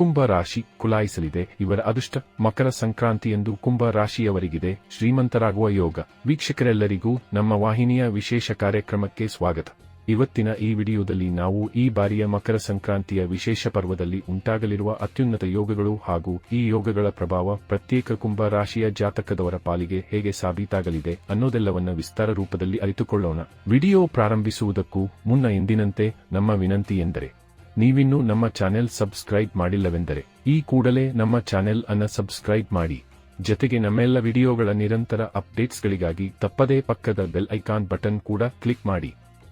ಕುಂಭ ರಾಶಿ ಕುಲಾಯಿಸಲಿದೆ. ಇವರ ಅದೃಷ್ಟ ಮಕರ ಸಂಕ್ರಾಂತಿಯಂದು ಕುಂಭ ರಾಶಿಯವರಿಗಿದೆ. ಶ್ರೀಮಂತರಾಗುವ ಯೋಗ. ವೀಕ್ಷಕರೆಲ್ಲರಿಗೂ ನಮ್ಮ ವಾಹಿನಿಯ ವಿಶೇಷ ಕಾರ್ಯಕ್ರಮಕ್ಕೆ ಸ್ವಾಗತ. ಇವತ್ತಿನ ಈ ವಿಡಿಯೋದಲ್ಲಿ ನಾವು ಈ ಬಾರಿಯ ಮಕರ ಸಂಕ್ರಾಂತಿಯ ವಿಶೇಷ ಪರ್ವದಲ್ಲಿ ಉಂಟಾಗಲಿರುವ ಅತ್ಯುನ್ನತ ಯೋಗಗಳು ಹಾಗೂ ಈ ಯೋಗಗಳ ಪ್ರಭಾವ ಪ್ರತ್ಯೇಕ ಕುಂಭ ರಾಶಿಯ ಜಾತಕದವರ ಪಾಲಿಗೆ ಹೇಗೆ ಸಾಬೀತಾಗಲಿದೆ ಅನ್ನೋದೆಲ್ಲವನ್ನ ವಿಸ್ತಾರ ರೂಪದಲ್ಲಿ ಅರಿತುಕೊಳ್ಳೋಣ. ವಿಡಿಯೋ ಪ್ರಾರಂಭಿಸುವುದಕ್ಕೂ ಮುನ್ನ ಎಂದಿನಂತೆ ನಮ್ಮ ವಿನಂತಿ ಎಂದರೆ ನೀವಿನ್ನೂ ನಮ್ಮ ಚಾನೆಲ್ ಸಬ್ಸ್ಕ್ರೈಬ್ ಮಾಡಿಲ್ಲವೆಂದರೆ, ಈ ಕೂಡಲೇ ನಮ್ಮ ಚಾನೆಲ್ ಅನ್ನ ಸಬ್ಸ್ಕ್ರೈಬ್ ಮಾಡಿ. ಜತೆಗೆ ನಮ್ಮೆಲ್ಲ ವಿಡಿಯೋಗಳ ನಿರಂತರ ಅಪ್ಡೇಟ್ಸ್ಗಳಿಗಾಗಿ ತಪ್ಪದೇ ಪಕ್ಕದ ಬೆಲ್ ಐಕಾನ್ ಬಟನ್ ಕೂಡ ಕ್ಲಿಕ್ ಮಾಡಿ.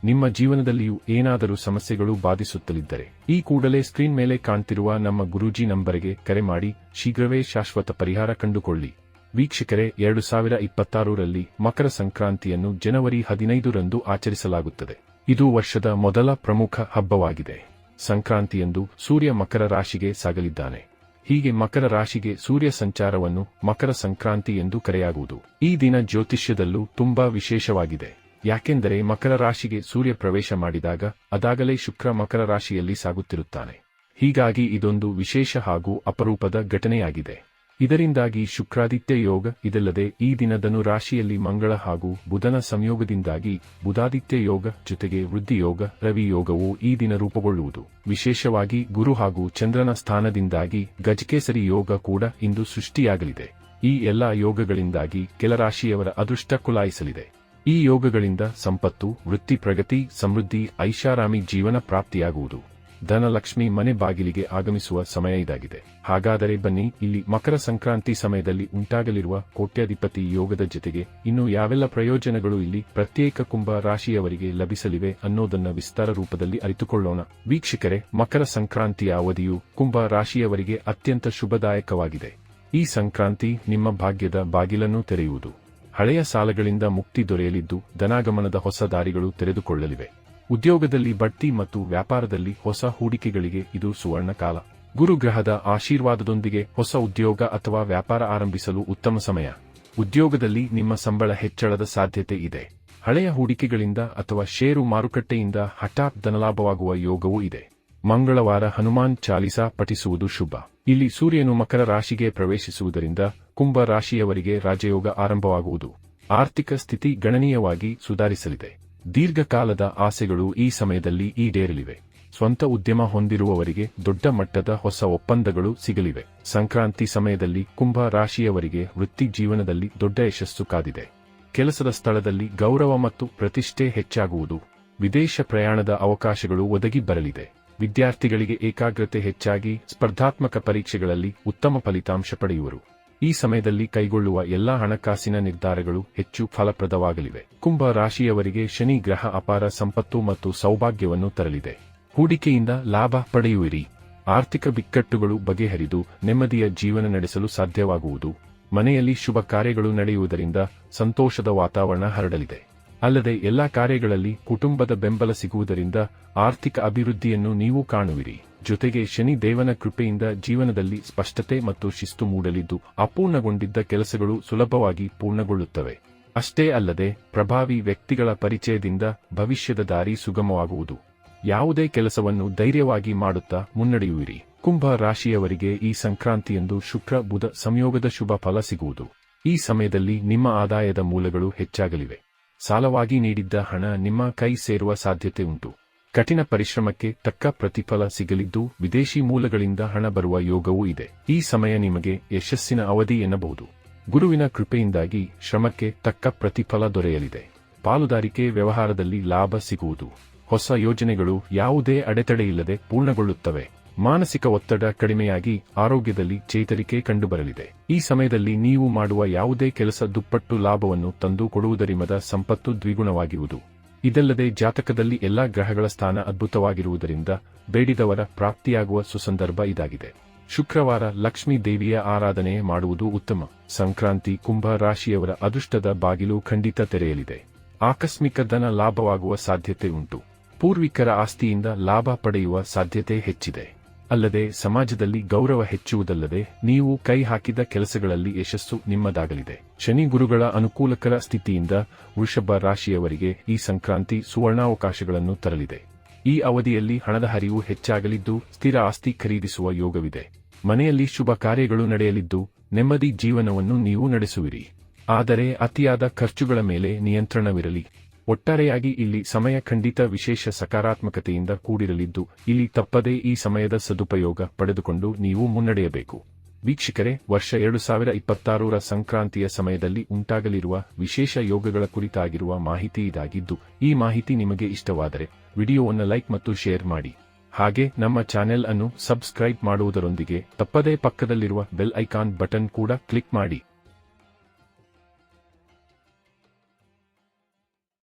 ನಿಮ್ಮ ಜೀವನದಲ್ಲಿಯೂ ಏನಾದರೂ ಸಮಸ್ಯೆಗಳು ಬಾಧಿಸುತ್ತಲಿದ್ದರೆ, ಈ ಕೂಡಲೇ ಸ್ಕ್ರೀನ್ ಮೇಲೆ ಕಾಣ್ತಿರುವ ನಮ್ಮ ಗುರೂಜಿ ನಂಬರಿಗೆ ಕರೆ ಮಾಡಿ, ಶೀಘ್ರವೇ ಶಾಶ್ವತ ಪರಿಹಾರ ಕಂಡುಕೊಳ್ಳಿ. ವೀಕ್ಷಕರೇ, ಎರಡು ಸಾವಿರ ಇಪ್ಪತ್ತಾರರಲ್ಲಿ ಮಕರ ಸಂಕ್ರಾಂತಿಯನ್ನು ಜನವರಿ ಹದಿನೈದರಂದು ಆಚರಿಸಲಾಗುತ್ತದೆ. ಇದು ವರ್ಷದ ಮೊದಲ ಪ್ರಮುಖ ಹಬ್ಬವಾಗಿದೆ. ಸಂಕ್ರಾಂತಿಯಂದು ಸೂರ್ಯ ಮಕರ ರಾಶಿಗೆ ಸಾಗಲಿದ್ದಾನೆ. ಹೀಗೆ ಮಕರ ರಾಶಿಗೆ ಸೂರ್ಯ ಸಂಚಾರವನ್ನು ಮಕರ ಸಂಕ್ರಾಂತಿ ಎಂದು ಕರೆಯಾಗುವುದು. ಈ ದಿನ ಜ್ಯೋತಿಷ್ಯದಲ್ಲೂ ತುಂಬಾ ವಿಶೇಷವಾಗಿದೆ. ಯಾಕೆಂದರೆ ಮಕರ ರಾಶಿಗೆ ಸೂರ್ಯ ಪ್ರವೇಶ ಮಾಡಿದಾಗ ಅದಾಗಲೇ ಶುಕ್ರ ಮಕರ ರಾಶಿಯಲ್ಲಿ ಸಾಗುತ್ತಿರುತ್ತಾನೆ. ಹೀಗಾಗಿ ಇದೊಂದು ವಿಶೇಷ ಹಾಗೂ ಅಪರೂಪದ ಘಟನೆಯಾಗಿದೆ. ಇದರಿಂದಾಗಿ ಶುಕ್ರಾದಿತ್ಯ ಯೋಗ, ಇದಲ್ಲದೆ ಈ ದಿನದನು ರಾಶಿಯಲ್ಲಿ ಮಂಗಳ ಹಾಗೂ ಬುಧನ ಸಂಯೋಗದಿಂದಾಗಿ ಬುಧಾದಿತ್ಯ ಯೋಗ ಜೊತೆಗೆ ವೃದ್ಧಿಯೋಗ ರವಿ ಯೋಗವು ಈ ದಿನ ರೂಪುಗೊಳ್ಳುವುದು. ವಿಶೇಷವಾಗಿ ಗುರು ಹಾಗೂ ಚಂದ್ರನ ಸ್ಥಾನದಿಂದಾಗಿ ಗಜಕೇಸರಿ ಯೋಗ ಕೂಡ ಇಂದು ಸೃಷ್ಟಿಯಾಗಲಿದೆ. ಈ ಎಲ್ಲಾ ಯೋಗಗಳಿಂದಾಗಿ ಕೆಲ ರಾಶಿಯವರ ಅದೃಷ್ಟ ಕುಲಾಯಿಸಲಿದೆ. ಈ ಯೋಗಗಳಿಂದ ಸಂಪತ್ತು, ವೃತ್ತಿ ಪ್ರಗತಿ, ಸಮೃದ್ಧಿ, ಐಷಾರಾಮಿ ಜೀವನ ಪ್ರಾಪ್ತಿಯಾಗುವುದು. ಧನಲಕ್ಷ್ಮಿ ಮನೆ ಬಾಗಿಲಿಗೆ ಆಗಮಿಸುವ ಸಮಯ ಇದಾಗಿದೆ. ಹಾಗಾದರೆ ಬನ್ನಿ, ಇಲ್ಲಿ ಮಕರ ಸಂಕ್ರಾಂತಿ ಸಮಯದಲ್ಲಿ ಉಂಟಾಗಲಿರುವ ಕೋಟ್ಯಾಧಿಪತಿ ಯೋಗದ ಜೊತೆಗೆ ಇನ್ನು ಯಾವೆಲ್ಲ ಪ್ರಯೋಜನಗಳು ಇಲ್ಲಿ ಪ್ರತ್ಯೇಕ ಕುಂಭ ರಾಶಿಯವರಿಗೆ ಲಭಿಸಲಿವೆ ಅನ್ನೋದನ್ನ ವಿಸ್ತಾರ ರೂಪದಲ್ಲಿ ಅರಿತುಕೊಳ್ಳೋಣ. ವೀಕ್ಷಕರೇ, ಮಕರ ಸಂಕ್ರಾಂತಿಯ ಅವಧಿಯು ಕುಂಭ ರಾಶಿಯವರಿಗೆ ಅತ್ಯಂತ ಶುಭದಾಯಕವಾಗಿದೆ. ಈ ಸಂಕ್ರಾಂತಿ ನಿಮ್ಮ ಭಾಗ್ಯದ ಬಾಗಿಲನ್ನು ತೆರೆಯುವುದು. ಹಳೆಯ ಸಾಲಗಳಿಂದ ಮುಕ್ತಿ ದೊರೆಯಲಿದ್ದು, ಧನಾಗಮನದ ಹೊಸ ದಾರಿಗಳು ತೆರೆದುಕೊಳ್ಳಲಿವೆ. ಉದ್ಯೋಗದಲ್ಲಿ ಬಡ್ತಿ ಮತ್ತು ವ್ಯಾಪಾರದಲ್ಲಿ ಹೊಸ ಹೂಡಿಕೆಗಳಿಗೆ ಇದು ಸುವರ್ಣ ಕಾಲ. ಗುರುಗ್ರಹದ ಆಶೀರ್ವಾದದೊಂದಿಗೆ ಹೊಸ ಉದ್ಯೋಗ ಅಥವಾ ವ್ಯಾಪಾರ ಆರಂಭಿಸಲು ಉತ್ತಮ ಸಮಯ. ಉದ್ಯೋಗದಲ್ಲಿ ನಿಮ್ಮ ಸಂಬಳ ಹೆಚ್ಚಳದ ಸಾಧ್ಯತೆ ಇದೆ. ಹಳೆಯ ಹೂಡಿಕೆಗಳಿಂದ ಅಥವಾ ಷೇರು ಮಾರುಕಟ್ಟೆಯಿಂದ ಹಠಾತ್ ಧನಲಾಭವಾಗುವ ಯೋಗವೂ ಇದೆ. ಮಂಗಳವಾರ ಹನುಮಾನ್ ಚಾಲಿಸಾ ಪಠಿಸುವುದು ಶುಭ. ಇಲ್ಲಿ ಸೂರ್ಯನು ಮಕರ ರಾಶಿಗೆ ಪ್ರವೇಶಿಸುವುದರಿಂದ ಕುಂಭ ರಾಶಿಯವರಿಗೆ ರಾಜಯೋಗ ಆರಂಭವಾಗುವುದು. ಆರ್ಥಿಕ ಸ್ಥಿತಿ ಗಣನೀಯವಾಗಿ ಸುಧಾರಿಸಲಿದೆ. ದೀರ್ಘಕಾಲದ ಆಸೆಗಳು ಈ ಸಮಯದಲ್ಲಿ ಈಡೇರಲಿವೆ. ಸ್ವಂತ ಉದ್ಯಮ ಹೊಂದಿರುವವರಿಗೆ ದೊಡ್ಡ ಮಟ್ಟದ ಹೊಸ ಒಪ್ಪಂದಗಳು ಸಿಗಲಿವೆ. ಸಂಕ್ರಾಂತಿ ಸಮಯದಲ್ಲಿ ಕುಂಭ ರಾಶಿಯವರಿಗೆ ವೃತ್ತಿ ಜೀವನದಲ್ಲಿ ದೊಡ್ಡ ಯಶಸ್ಸು ಕಾದಿದೆ. ಕೆಲಸದ ಸ್ಥಳದಲ್ಲಿ ಗೌರವ ಮತ್ತು ಪ್ರತಿಷ್ಠೆ ಹೆಚ್ಚಾಗುವುದು, ವಿದೇಶ ಪ್ರಯಾಣದ ಅವಕಾಶಗಳು ಒದಗಿ ಬರಲಿದೆ. ವಿದ್ಯಾರ್ಥಿಗಳಿಗೆ ಏಕಾಗ್ರತೆ ಹೆಚ್ಚಾಗಿ ಸ್ಪರ್ಧಾತ್ಮಕ ಪರೀಕ್ಷೆಗಳಲ್ಲಿ ಉತ್ತಮ ಫಲಿತಾಂಶ ಪಡೆಯುವರು. ಈ ಸಮಯದಲ್ಲಿ ಕೈಗೊಳ್ಳುವ ಎಲ್ಲಾ ಹಣಕಾಸಿನ ನಿರ್ಧಾರಗಳು ಹೆಚ್ಚು ಫಲಪ್ರದವಾಗಲಿವೆ. ಕುಂಭ ರಾಶಿಯವರಿಗೆ ಶನಿ ಗ್ರಹ ಅಪಾರ ಸಂಪತ್ತು ಮತ್ತು ಸೌಭಾಗ್ಯವನ್ನು ತರಲಿದೆ. ಹೂಡಿಕೆಯಿಂದ ಲಾಭ ಪಡೆಯುವಿರಿ. ಆರ್ಥಿಕ ಬಿಕ್ಕಟ್ಟುಗಳು ಬಗೆಹರಿದು ನೆಮ್ಮದಿಯ ಜೀವನ ನಡೆಸಲು ಸಾಧ್ಯವಾಗುವುದು. ಮನೆಯಲ್ಲಿ ಶುಭ ಕಾರ್ಯಗಳು ನಡೆಯುವುದರಿಂದ ಸಂತೋಷದ ವಾತಾವರಣ ಹರಡಲಿದೆ. ಅಲ್ಲದೆ ಎಲ್ಲಾ ಕಾರ್ಯಗಳಲ್ಲಿ ಕುಟುಂಬದ ಬೆಂಬಲ ಸಿಗುವುದರಿಂದ ಆರ್ಥಿಕ ಅಭಿವೃದ್ಧಿಯನ್ನು ನೀವು ಕಾಣುವಿರಿ. ಜೊತೆಗೆ ಶನಿ ದೇವನ ಕೃಪೆಯಿಂದ ಜೀವನದಲ್ಲಿ ಸ್ಪಷ್ಟತೆ ಮತ್ತು ಶಿಸ್ತು ಮೂಡಲಿದ್ದು, ಅಪೂರ್ಣಗೊಂಡಿದ್ದ ಕೆಲಸಗಳು ಸುಲಭವಾಗಿ ಪೂರ್ಣಗೊಳ್ಳುತ್ತವೆ. ಅಷ್ಟೇ ಅಲ್ಲದೆ, ಪ್ರಭಾವಿ ವ್ಯಕ್ತಿಗಳ ಪರಿಚಯದಿಂದ ಭವಿಷ್ಯದ ದಾರಿ ಸುಗಮವಾಗುವುದು. ಯಾವುದೇ ಕೆಲಸವನ್ನು ಧೈರ್ಯವಾಗಿ ಮಾಡುತ್ತಾ ಮುನ್ನಡೆಯುವಿರಿ. ಕುಂಭ ರಾಶಿಯವರಿಗೆ ಈ ಸಂಕ್ರಾಂತಿಯಂದು ಶುಕ್ರ, ಬುಧ ಸಂಯೋಗದ ಶುಭ ಫಲ ಸಿಗುವುದು. ಈ ಸಮಯದಲ್ಲಿ ನಿಮ್ಮ ಆದಾಯದ ಮೂಲಗಳು ಹೆಚ್ಚಾಗಲಿವೆ. ಸಾಲವಾಗಿ ನೀಡಿದ್ದ ಹಣ ನಿಮ್ಮ ಕೈ ಸೇರುವ ಸಾಧ್ಯತೆ ಉಂಟು. ಕಠಿಣ ಪರಿಶ್ರಮಕ್ಕೆ ತಕ್ಕ ಪ್ರತಿಫಲ ಸಿಗಲಿದ್ದು ವಿದೇಶಿ ಮೂಲಗಳಿಂದ ಹಣ ಬರುವ ಯೋಗವೂ ಇದೆ. ಈ ಸಮಯ ನಿಮಗೆ ಯಶಸ್ಸಿನ ಅವಧಿ ಎನ್ನಬಹುದು. ಗುರುವಿನ ಕೃಪೆಯಿಂದಾಗಿ ಶ್ರಮಕ್ಕೆ ತಕ್ಕ ಪ್ರತಿಫಲ ದೊರೆಯಲಿದೆ. ಪಾಲುದಾರಿಕೆ ವ್ಯವಹಾರದಲ್ಲಿ ಲಾಭ ಸಿಗುವುದು. ಹೊಸ ಯೋಜನೆಗಳು ಯಾವುದೇ ಅಡೆತಡೆಯಿಲ್ಲದೆ ಪೂರ್ಣಗೊಳ್ಳುತ್ತವೆ. ಮಾನಸಿಕ ಒತ್ತಡ ಕಡಿಮೆಯಾಗಿ ಆರೋಗ್ಯದಲ್ಲಿ ಚೇತರಿಕೆ ಕಂಡುಬರಲಿದೆ. ಈ ಸಮಯದಲ್ಲಿ ನೀವು ಮಾಡುವ ಯಾವುದೇ ಕೆಲಸ ದುಪ್ಪಟ್ಟು ಲಾಭವನ್ನು ತಂದು ಕೊಡುವುದರಿಮದ ಸಂಪತ್ತು ದ್ವಿಗುಣವಾಗಿರುವುದು. ಇದಲ್ಲದೆ ಜಾತಕದಲ್ಲಿ ಎಲ್ಲಾ ಗ್ರಹಗಳ ಸ್ಥಾನ ಅದ್ಭುತವಾಗಿರುವುದರಿಂದ ಬೇಡಿದವರ ಪ್ರಾಪ್ತಿಯಾಗುವ ಸುಸಂದರ್ಭ ಇದಾಗಿದೆ. ಶುಕ್ರವಾರ ಲಕ್ಷ್ಮೀ ದೇವಿಯ ಆರಾಧನೆ ಮಾಡುವುದು ಉತ್ತಮ. ಸಂಕ್ರಾಂತಿ ಕುಂಭ ರಾಶಿಯವರ ಅದೃಷ್ಟದ ಬಾಗಿಲು ಖಂಡಿತ ತೆರೆಯಲಿದೆ. ಆಕಸ್ಮಿಕ ಧನ ಲಾಭವಾಗುವ ಸಾಧ್ಯತೆ ಉಂಟು. ಪೂರ್ವಿಕರ ಆಸ್ತಿಯಿಂದ ಲಾಭ ಪಡೆಯುವ ಸಾಧ್ಯತೆ ಹೆಚ್ಚಿದೆ. ಅಲ್ಲದೆ ಸಮಾಜದಲ್ಲಿ ಗೌರವ ಹೆಚ್ಚುವುದಲ್ಲದೆ ನೀವು ಕೈ ಹಾಕಿದ ಕೆಲಸಗಳಲ್ಲಿ ಯಶಸ್ಸು ನಿಮ್ಮದಾಗಲಿದೆ. ಶನಿ ಗುರುಗಳ ಅನುಕೂಲಕರ ಸ್ಥಿತಿಯಿಂದ ವೃಷಭ ರಾಶಿಯವರಿಗೆ ಈ ಸಂಕ್ರಾಂತಿ ಸುವರ್ಣಾವಕಾಶಗಳನ್ನು ತರಲಿದೆ. ಈ ಅವಧಿಯಲ್ಲಿ ಹಣದ ಹರಿವು ಹೆಚ್ಚಾಗಲಿದ್ದು ಸ್ಥಿರ ಆಸ್ತಿ ಖರೀದಿಸುವ ಯೋಗವಿದೆ. ಮನೆಯಲ್ಲಿ ಶುಭ ಕಾರ್ಯಗಳು ನಡೆಯಲಿದ್ದು ನೆಮ್ಮದಿ ಜೀವನವನ್ನು ನೀವು ನಡೆಸುವಿರಿ. ಆದರೆ ಅತಿಯಾದ ಖರ್ಚುಗಳ ಮೇಲೆ ನಿಯಂತ್ರಣವಿರಲಿ. ಒಟ್ಟಾರೆಯಾಗಿ ಇಲ್ಲಿ ಸಮಯ ಖಂಡಿತ ವಿಶೇಷ ಸಕಾರಾತ್ಮಕತೆಯಿಂದ ಕೂಡಿರಲಿದ್ದು, ಇಲ್ಲಿ ತಪ್ಪದೇ ಈ ಸಮಯದ ಸದುಪಯೋಗ ಪಡೆದುಕೊಂಡು ನೀವು ಮುನ್ನಡೆಯಬೇಕು. ವೀಕ್ಷಕರೇ, ವರ್ಷ ಎರಡು ಸಾವಿರ ಇಪ್ಪತ್ತಾರರ ಸಂಕ್ರಾಂತಿಯ ಸಮಯದಲ್ಲಿ ಉಂಟಾಗಲಿರುವ ವಿಶೇಷ ಯೋಗಗಳ ಕುರಿತಾಗಿರುವ ಮಾಹಿತಿ ಇದಾಗಿದ್ದು, ಈ ಮಾಹಿತಿ ನಿಮಗೆ ಇಷ್ಟವಾದರೆ ವಿಡಿಯೋವನ್ನು ಲೈಕ್ ಮತ್ತು ಶೇರ್ ಮಾಡಿ. ಹಾಗೆ ನಮ್ಮ ಚಾನೆಲ್ ಅನ್ನು ಸಬ್ಸ್ಕ್ರೈಬ್ ಮಾಡುವುದರೊಂದಿಗೆ ತಪ್ಪದೇ ಪಕ್ಕದಲ್ಲಿರುವ ಬೆಲ್ ಐಕಾನ್ ಬಟನ್ ಕೂಡ ಕ್ಲಿಕ್ ಮಾಡಿ.